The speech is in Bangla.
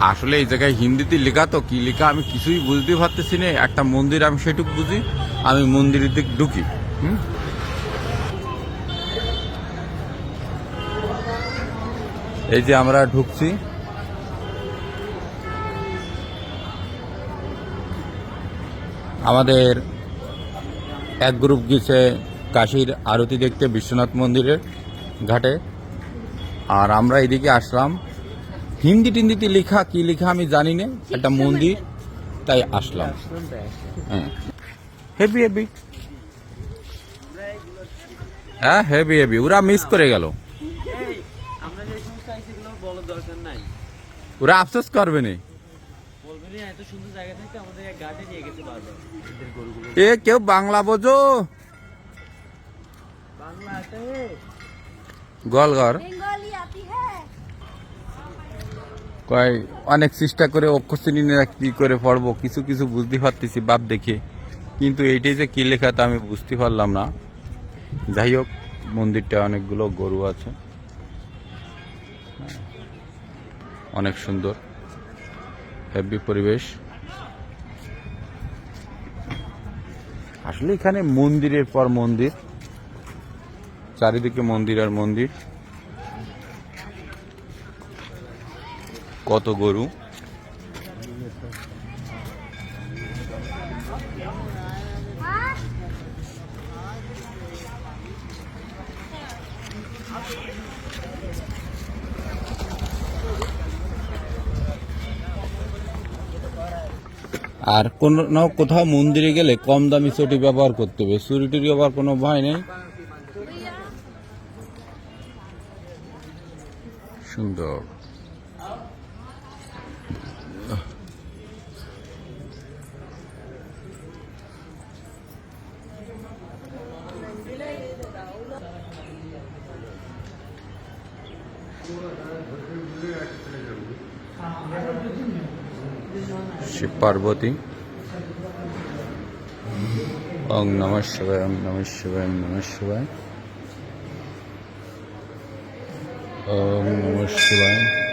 আসলে এই জায়গায় হিন্দিতে লেখা তো, কি লেখা আমি কিছুই বুঝতে পারতেছি না। একটা মন্দির আমি সেটুকু বুঝি, আমি মন্দিরের দিক ঢুকি। হুম? এই যে আমরা ঢুকছি। আমাদের এক গ্রুপ গেছে কাশীর আরতি দেখতে, বিশ্বনাথ মন্দিরের ঘাটে। আর আমরা এদিকে আসলাম। হিন্দি টিন্দিতে লেখা কি লেখা আমি জানি না একটা মন্দির তাই আসলাম। হ্যাঁ হেভি হেভি হ্যাঁ হেভি হেভি ওরা মিস করে গেল। ওরা আফসোস করবে না। এ কেউ বাংলা বোঝো? বাংলা কয়, অনেক চেষ্টা করে অক্ষর শ্রেণি কি করে পড়ব, কিছু কিছু বুঝতে পারতেছি বাপ দেখে। কিন্তু এইটাই যে কী লেখা তা আমি বুঝতে পারলাম না। যাই হোক, মন্দিরটা অনেকগুলো গরু আছে। অনেক সুন্দর হেভি পরিবেশ। আসলে এখানে মন্দিরের পর মন্দির, চারিদিকে মন্দির আর মন্দির। কত গরু? আর কোন কোথাও মন্দিরে গেলে কম দামি চটি ব্যবহার করতে হবে। চুরি টুরি আবার কোনো ভয় নেই। সুন্দর। শিব পার্বতী। ওং নম শিবায় ওং নম শিবায় নম শিবায়। ওং নম শিবায়।